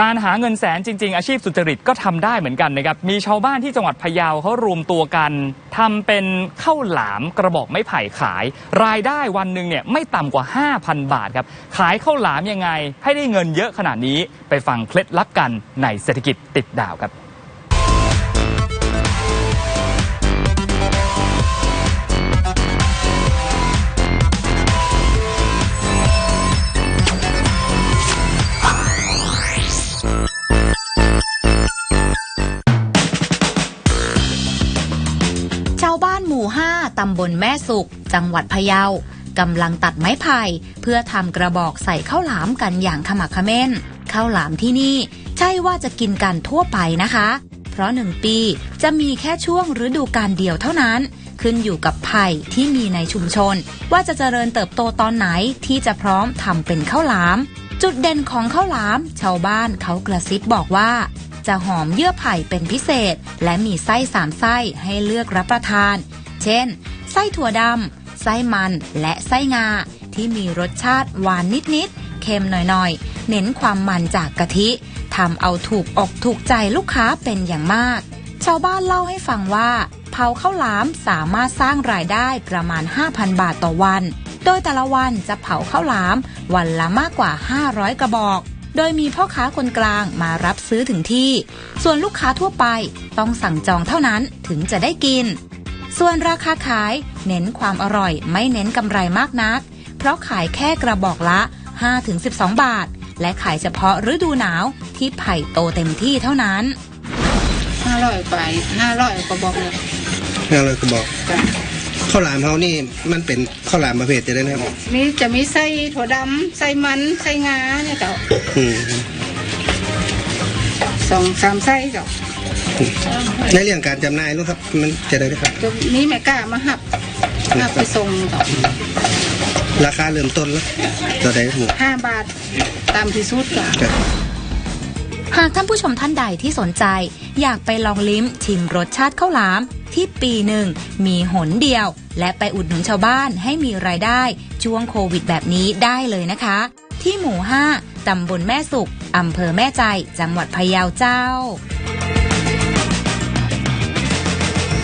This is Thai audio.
การหาเงินแสนจริง ๆ อาชีพสุจริตก็ทำได้เหมือนกันนะครับ มีชาวบ้านที่จังหวัดพะเยาเขารวมตัวกันทำเป็นข้าวหลามกระบอกไม้ไผ่ขาย รายได้วันหนึ่งเนี่ยไม่ต่ำกว่า 5,000 บาทครับ ขายข้าวหลามยังไง ให้ได้เงินเยอะขนาดนี้ไปฟังเคล็ดลับกันในเศรษฐกิจติดดาวครับาวบ้านหมู่5ตำบลแม่สุขจังหวัดพะเยากำลังตัดไม้ไผ่เพื่อทำกระบอกใส่ข้าวหลามกันอย่างขมักเขม้น ข้าวหลามที่นี่ใช่ว่าจะกินกันทั่วไปนะคะ เพราะหนึ่งปีจะมีแค่ช่วงฤดูกาลเดียวเท่านั้น ขึ้นอยู่กับไผ่ที่มีในชุมชน ว่าจะเจริญเติบโตตอนไหนที่จะพร้อมทำเป็นข้าวหลาม จุดเด่นของข้าวหลาม ชาวบ้านเขากระซิบบอกว่า จะหอมเยื่อไผ่เป็นพิเศษ และมีไส้สามไส้ให้เลือกรับประทาน เช่น ไส้ถั่วดำ ไส้มัน และไส้งา ที่มีรสชาติหวานนิดๆ เค็มหน่อยๆ เน้นความมันจากกะทิ ทำเอาถูกอกถูกใจลูกค้าเป็นอย่างมาก ชาวบ้านเล่าให้ฟังว่า เผาข้าวหลามสามารถสร้างรายได้ประมาณ 5,000 บาทต่อวัน โดยแต่ละวันจะเผาข้าวหลาม วันละมากกว่า 500 กระบอกโดยมีพ่อค้าคนกลางมารับซื้อถึงที่ ส่วนลูกค้าทั่วไปต้องสั่งจองเท่านั้นถึงจะได้กิน ส่วนราคาขาย เน้นความอร่อยไม่เน้นกำไรมากนัก เพราะขายแค่กระบอกละ 5-12 บาท และขายเฉพาะฤดูหนาวที่ไผ่โตเต็มที่เท่านั้นห้าร้อยไปห้าร้อยก็บอกเลยห้าร้อยกระบอกจ้ะข้าวหลามเขานี่มันเป็นข้าวหลามประเภทจะได้นะครับมีจะมีไส้ถั่วดำไส้มันไส้งาเนี่ยเจ้าอืมสองสามไส้เจ้า ในเรื่องการจำหน่ายนู้นครับ มันจะได้ไหมครับจะมีแม่กล้ามาหับหับไปส่งเจ้าราคาเริ่มต้นแล้วต่อได้หมูห้าบาทตามที่สุดเจ้าครับ หากท่านผู้ชมท่านใดที่สนใจ อยากไปลองลิ้มชิมรสชาติข้าวหลาม ที่ปีหนึ่งมีหนเดียว และไปอุดหนุนชาวบ้านให้มีรายได้ช่วงโควิดแบบนี้ได้เลยนะคะ ที่หมู่ 5ตำบลแม่สุขอำเภอแม่ใจ จังหวัดพะเยาเจ้า